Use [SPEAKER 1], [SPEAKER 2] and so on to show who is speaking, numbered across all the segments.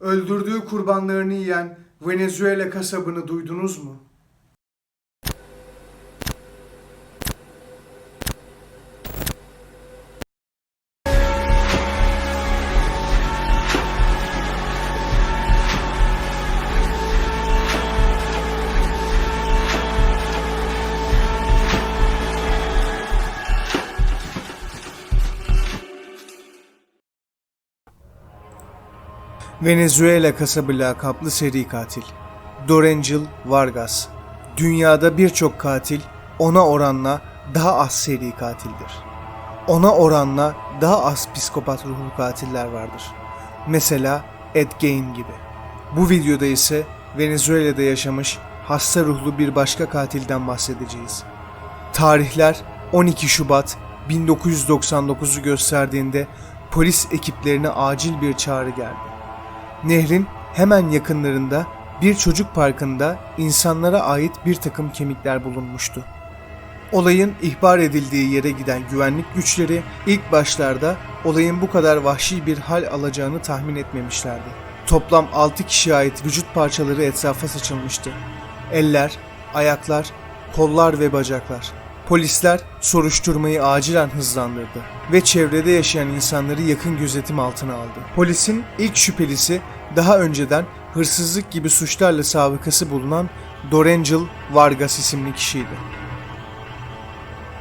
[SPEAKER 1] Öldürdüğü kurbanlarını yiyen Venezuela kasabını duydunuz mu? Venezuela kasabı lakaplı seri katil. Dorangel Vargas. Dünyada birçok katil ona oranla daha az seri katildir. Ona oranla daha az psikopat ruhlu katiller vardır. Mesela Ed Gein gibi. Bu videoda ise Venezuela'da yaşamış hasta ruhlu bir başka katilden bahsedeceğiz. Tarihler 12 Şubat 1999'u gösterdiğinde polis ekiplerine acil bir çağrı geldi. Nehrin hemen yakınlarında bir çocuk parkında insanlara ait bir takım kemikler bulunmuştu. Olayın ihbar edildiği yere giden güvenlik güçleri ilk başlarda olayın bu kadar vahşi bir hal alacağını tahmin etmemişlerdi. Toplam 6 kişiye ait vücut parçaları etrafa saçılmıştı. Eller, ayaklar, kollar ve bacaklar. Polisler soruşturmayı acilen hızlandırdı ve çevrede yaşayan insanları yakın gözetim altına aldı. Polisin ilk şüphelisi daha önceden hırsızlık gibi suçlarla sabıkası bulunan Dorangel Vargas isimli kişiydi.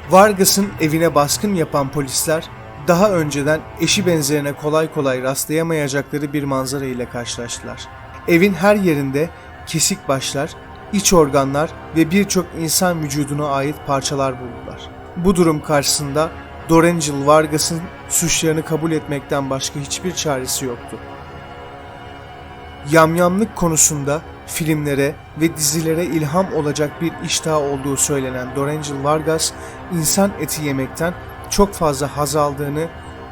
[SPEAKER 1] Vargas'ın evine baskın yapan polisler daha önceden eşi benzerine kolay kolay rastlayamayacakları bir manzara ile karşılaştılar. Evin her yerinde kesik başlar, iç organlar ve birçok insan vücuduna ait parçalar buldular. Bu durum karşısında Dorangel Vargas'ın suçlarını kabul etmekten başka hiçbir çaresi yoktu. Yamyamlık konusunda filmlere ve dizilere ilham olacak bir iştah olduğu söylenen Dorangel Vargas, insan eti yemekten çok fazla haz aldığını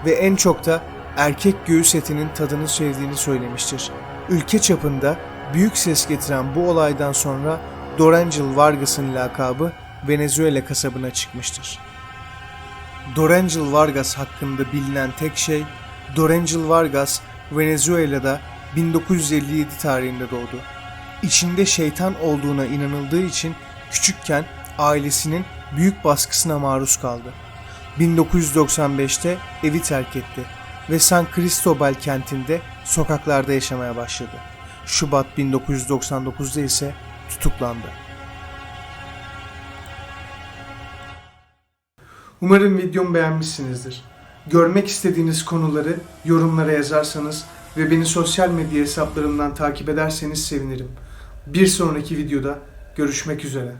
[SPEAKER 1] ve en çok da erkek göğüs etinin tadını sevdiğini söylemiştir. Ülke çapında büyük ses getiren bu olaydan sonra Dorangel Vargas'ın lakabı Venezuela kasabına çıkmıştır. Dorangel Vargas hakkında bilinen tek şey, Dorangel Vargas Venezuela'da 1957 tarihinde doğdu. İçinde şeytan olduğuna inanıldığı için küçükken ailesinin büyük baskısına maruz kaldı. 1995'te evi terk etti ve San Cristobal kentinde sokaklarda yaşamaya başladı. Şubat 1999'da ise tutuklandı. Umarım videomu beğenmişsinizdir. Görmek istediğiniz konuları yorumlara yazarsanız ve beni sosyal medya hesaplarımdan takip ederseniz sevinirim. Bir sonraki videoda görüşmek üzere.